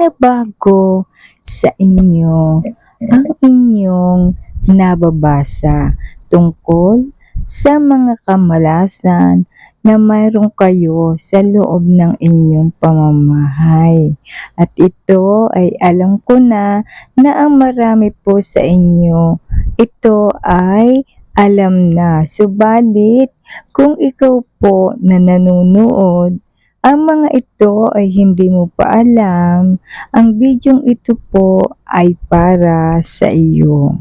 binabago sa inyo ang inyong nababasa tungkol sa mga kamalasan na mayroon kayo sa loob ng inyong pamamahay. At ito ay alam ko na na ang marami po sa inyo, ito ay alam na. Subalit, kung ikaw po na nanonood, ang mga ito ay hindi mo pa alam, ang bidyong ito po ay para sa iyo.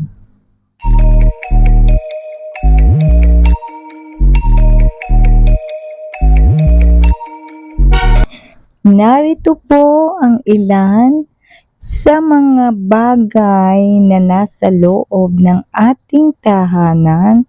Narito po ang ilan sa mga bagay na nasa loob ng ating tahanan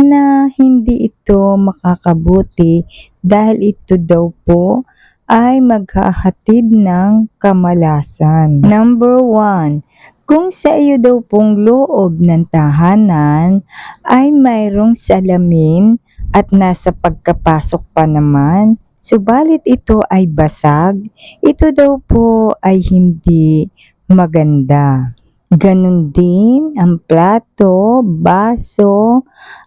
na hindi ito makakabuti dahil ito daw po ay maghahatid ng kamalasan. Number one, kung sa iyo daw pong loob ng tahanan ay mayroong salamin at nasa pagkapasok pa naman, subalit ito ay basag, ito daw po ay hindi maganda. Ganon din ang plato, baso,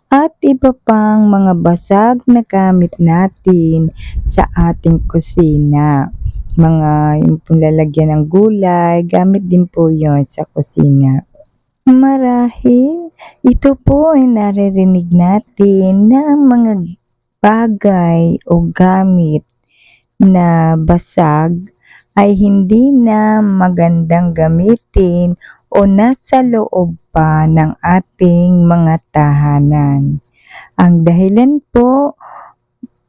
at iba pang mga basag na gamit natin sa ating kusina. Mga yung lalagyan ng gulay, gamit din po yon sa kusina. Marahil, ito po ay naririnig natin na mga bagay o gamit na basag ay hindi na magandang gamitin o nasa loob pa ng ating mga tahanan. Ang dahilan po,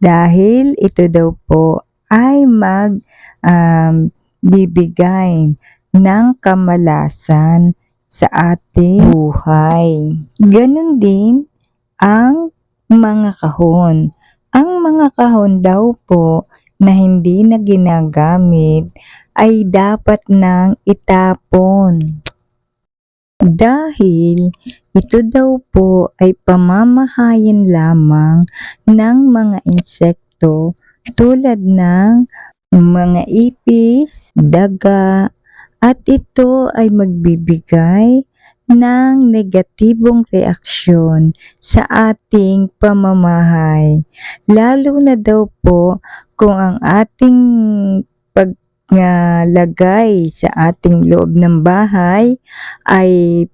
dahil ito daw po ay mag um, bibigay ng kamalasan sa ating buhay. Ganon din ang mga kahon. Ang mga kahon daw po na hindi na ginagamit ay dapat nang itapon. Dahil ito daw po ay pamamahayan lamang ng mga insekto tulad ng mga ipis, daga, at ito ay magbibigay ng negatibong reaksyon sa ating pamamahay. Lalo na daw po kung ang ating paglagay sa ating loob ng bahay ay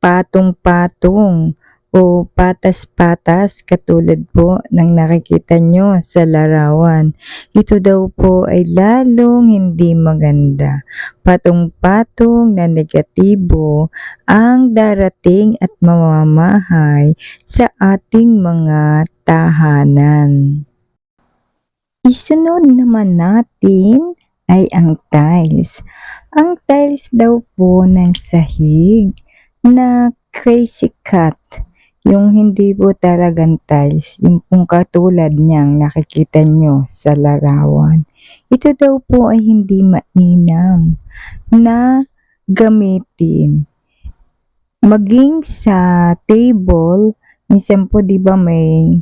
patong-patong o patas-patas katulad po ng nakikita nyo sa larawan. Ito daw po ay lalong hindi maganda. Patong-patong na negatibo ang darating at mamamahay sa ating mga tahanan. Isunod naman natin ay ang tiles. Ang tiles daw po ng sahig na crazy cut yung hindi po talagang tiles, yung pong katulad niyang nakikita nyo sa larawan. Ito daw po ay hindi mainam na gamitin. Maging sa table, minsan po di ba may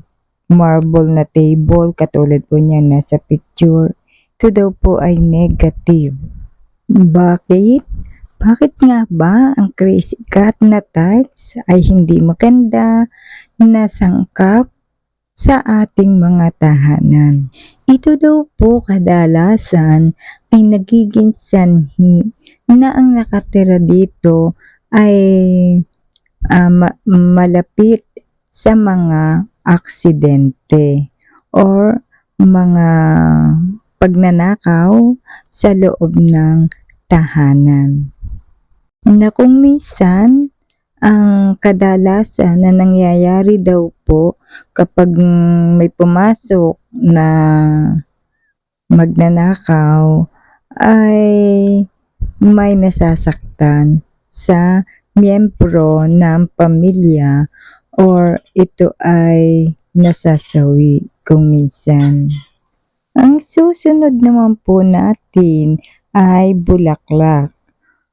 marble na table, katulad po niya nasa picture. Ito daw po ay negative. Bakit? Bakit nga ba ang crazy cat na tiles ay hindi maganda na sangkap sa ating mga tahanan? Ito daw po kadalasan ay nagiging sanhi na ang nakatira dito ay ah, ma- malapit sa mga aksidente or mga pagnanakaw sa loob ng tahanan na kung minsan ang kadalasan na nangyayari daw po kapag may pumasok na magnanakaw ay may nasasaktan sa miyembro ng pamilya or ito ay nasasawi kung minsan. Ang susunod naman po natin ay bulaklak.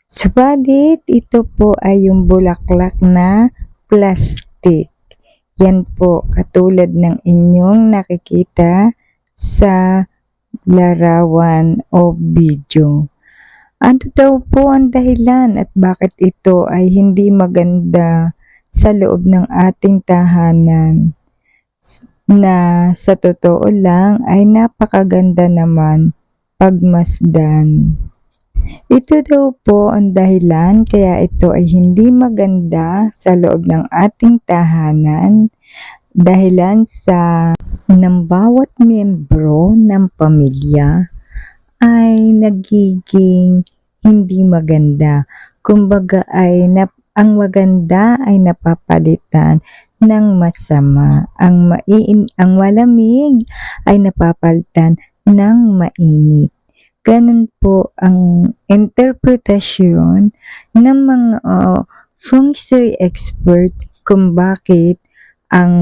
Subalit, ito po ay yung bulaklak na plastic. Yan po, katulad ng inyong nakikita sa larawan o video. Ano daw po ang dahilan at bakit ito ay hindi maganda sa loob ng ating tahanan? Na sa totoo lang ay napakaganda naman pagmasdan. Ito daw po ang dahilan kaya ito ay hindi maganda sa loob ng ating tahanan dahilan sa ng bawat miyembro ng pamilya ay nagiging hindi maganda. Kumbaga ay nap, ang maganda ay napapalitan ng masama. Ang maiin, ang malamig ay napapalitan ng mainit. Ganun po ang interpretasyon ng mga uh, feng shui expert kung bakit ang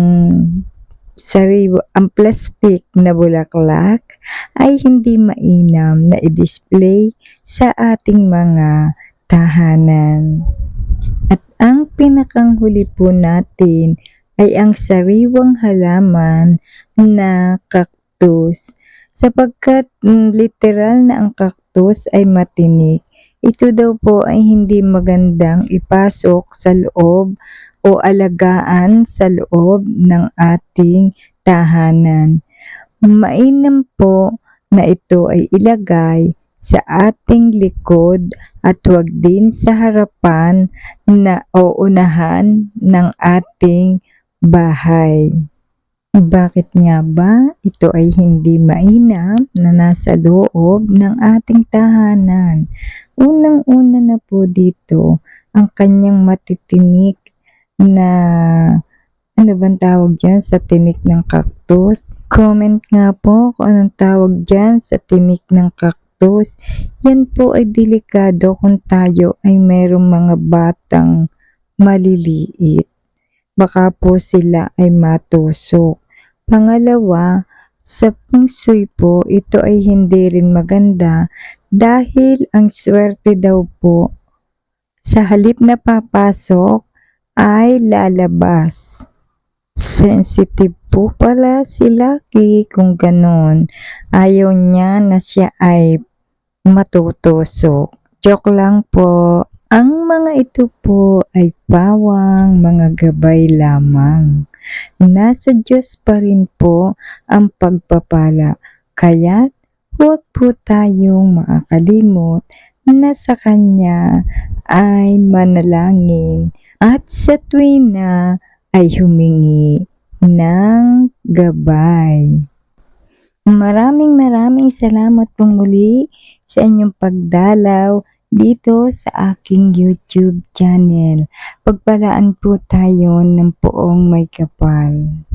sariwa, ang plastic na bulaklak ay hindi mainam na i-display sa ating mga tahanan. At ang pinakanghuli po natin ay ang sariwang halaman na cactus sapagkat mm, literal na ang cactus ay matinik. Ito daw po ay hindi magandang ipasok sa loob o alagaan sa loob ng ating tahanan. Mainam po na ito ay ilagay sa ating likod at huwag din sa harapan na o ng ating bahay. Bakit nga ba ito ay hindi mainam na nasa loob ng ating tahanan? Unang-una na po dito ang kanyang matitinik na ano bang tawag dyan sa tinik ng cactus? Comment nga po kung anong tawag dyan sa tinik ng cactus. Yan po ay delikado kung tayo ay mayroong mga batang maliliit. Baka po sila ay matusok. Pangalawa, sa feng shui po, ito ay hindi rin maganda dahil ang swerte daw po sa halip na papasok ay lalabas. Sensitive po pala si Lucky kung ganon. Ayaw niya na siya ay matutusok. Joke lang po. Ang mga ito po ay pawang mga gabay lamang. Nasa Diyos pa rin po ang pagpapala. Kaya huwag po tayong makakalimot na sa Kanya ay manalangin at sa tuwing na ay humingi ng gabay. Maraming maraming salamat pong muli sa inyong pagdalaw dito sa aking YouTube channel. Pagpalaan po tayo ng poong may kapal.